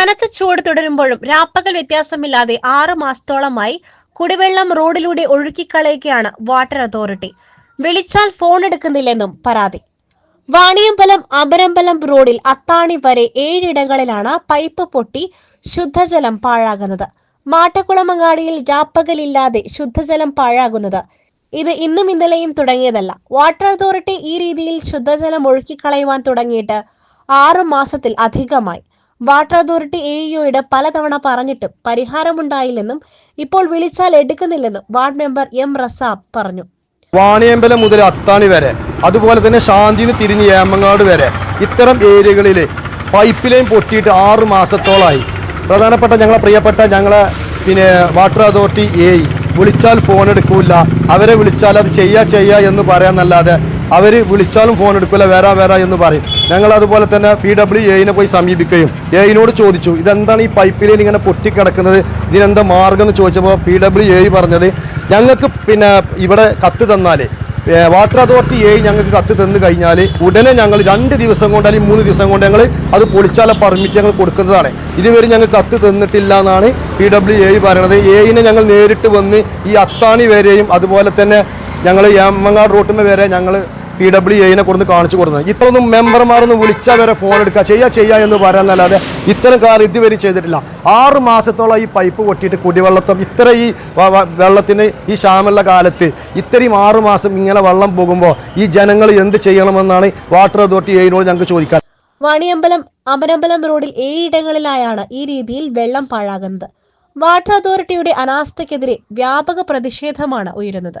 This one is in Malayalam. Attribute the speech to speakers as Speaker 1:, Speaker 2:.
Speaker 1: കടുത്ത ചൂട് തുടരുമ്പോഴും രാപ്പകൽ വ്യത്യാസമില്ലാതെ ആറ് മാസത്തോളമായി കുടിവെള്ളം റോഡിലൂടെ ഒഴുക്കിക്കളയുകയാണ് വാട്ടർ അതോറിറ്റി. വിളിച്ചാൽ ഫോൺ എടുക്കുന്നില്ലെന്നും പരാതി. വാണിയമ്പലം അമരമ്പലം റോഡിൽ അത്താണി വരെ ഏഴിടങ്ങളിലാണ് പൈപ്പ് പൊട്ടി ശുദ്ധജലം പാഴാകുന്നത്. മാട്ടക്കുളമങ്ങാടിയിൽ രാപ്പകലില്ലാതെ ശുദ്ധജലം പാഴാകുന്നത്. ഇത് ഇന്നും ഇന്നലെയും തുടങ്ങിയതല്ല. വാട്ടർ അതോറിറ്റി ഈ രീതിയിൽ ശുദ്ധജലം ഒഴുക്കിക്കളയുവാൻ തുടങ്ങിയിട്ട് ആറു മാസത്തിൽ അധികമായി. വാട്ടർ അതോറിറ്റി എ ഇഒയുടെ പലതവണ പറഞ്ഞിട്ടും പരിഹാരമുണ്ടായില്ലെന്നും ഇപ്പോൾ വിളിച്ചാൽ എടുക്കുന്നില്ലെന്നും വാർഡ് മെമ്പർ എം റസാബ് പറഞ്ഞു.
Speaker 2: വാണിയമ്പലം മുതൽ അത്താണി വരെ അതുപോലെ തന്നെ ശാന്തിന് തിരിഞ്ഞ് ഏമങ്ങാട് വരെ ഇത്തരം ഏരിയകളിൽ പൈപ്പ് ലൈൻ പൊട്ടിയിട്ട് ആറ് മാസത്തോളമായി പ്രധാനപ്പെട്ട ഞങ്ങളെ പ്രിയപ്പെട്ട ഞങ്ങളെ പിന്നെ വാട്ടർ അതോറിറ്റി എ വിളിച്ചാൽ ഫോൺ എടുക്കൂല അവരെ വിളിച്ചാൽ അത് ചെയ്യാ ചെയ്യാ എന്ന് പറയാന്നല്ലാതെ അവർ വിളിച്ചാലും ഫോൺ എടുക്കില്ല വേറെ വേറെ എന്ന് പറയും. ഞങ്ങൾ അതുപോലെ തന്നെ പി ഡബ്ല്യു എയിനെ പോയി സമീപിക്കുകയും എയിനോട് ചോദിച്ചു ഇതെന്താണ് ഈ പൈപ്പ് ലൈൻ ഇങ്ങനെ പൊട്ടിക്കിടക്കുന്നത്? ഇതിനെന്താ മാർഗം? എന്ന് ചോദിച്ചപ്പോൾ പി ഡബ്ല്യു എ പറഞ്ഞത് ഞങ്ങൾക്ക് പിന്നെ ഇവിടെ കത്ത് തന്നാൽ വാട്ടർ അതോറിറ്റി എ ഞങ്ങൾക്ക് കത്ത് തന്നു കഴിഞ്ഞാൽ ഉടനെ ഞങ്ങൾ രണ്ട് ദിവസം കൊണ്ട് അല്ലെങ്കിൽ മൂന്ന് ദിവസം കൊണ്ട് ഞങ്ങൾ അത് പൊളിച്ചാല പെർമിറ്റ് ഞങ്ങൾ കൊടുക്കുന്നതാണ്. ഇതുവരെ ഞങ്ങൾ കത്ത് തന്നിട്ടില്ല എന്നാണ് പി ഡബ്ല്യു എ പറയണത്. എയിനെ ഞങ്ങൾ നേരിട്ട് വന്ന് ഈ അത്താണി വരെയും അതുപോലെ തന്നെ ഞങ്ങൾ എമ്മങ്ങാട് റൂട്ടിന് വരെ ഞങ്ങൾ പി ഡബ്ല്യു എയിനെ കൊടുത്ത് കാണിച്ചു കൊടുക്കുന്നത് ഇത്രയൊന്നും മെമ്പർമാരൊന്നും വിളിച്ചാൽ വരെ ഫോൺ എടുക്കുക. ചെയ്യാ ചെയ്യാ എന്ന് പറയാന്നല്ലാതെ ഇത്തരം കാര്യം ഇതുവരെ ചെയ്തിട്ടില്ല. ആറ് മാസത്തോളം ഈ പൈപ്പ് പൊട്ടിയിട്ട് കുടിവെള്ളത്തും ഇത്ര ഈ വെള്ളത്തിന് ഈ ക്ഷാമുള്ള കാലത്ത് ഇത്രയും ആറ് മാസം ഇങ്ങനെ വെള്ളം പോകുമ്പോൾ ഈ ജനങ്ങൾ എന്ത് ചെയ്യണമെന്നാണ് വാട്ടർ അതോറിറ്റി എയിനോട് ഞങ്ങൾക്ക് ചോദിക്കാൻ.
Speaker 1: വാണിയമ്പലം അമരമ്പലം റോഡിൽ ഏഴിടങ്ങളിലായാണ് ഈ രീതിയിൽ വെള്ളം പാഴാകുന്നത്. വാട്ടർ അതോറിറ്റിയുടെ അനാസ്ഥയ്ക്കെതിരെ വ്യാപക പ്രതിഷേധമാണ് ഉയരുന്നത്.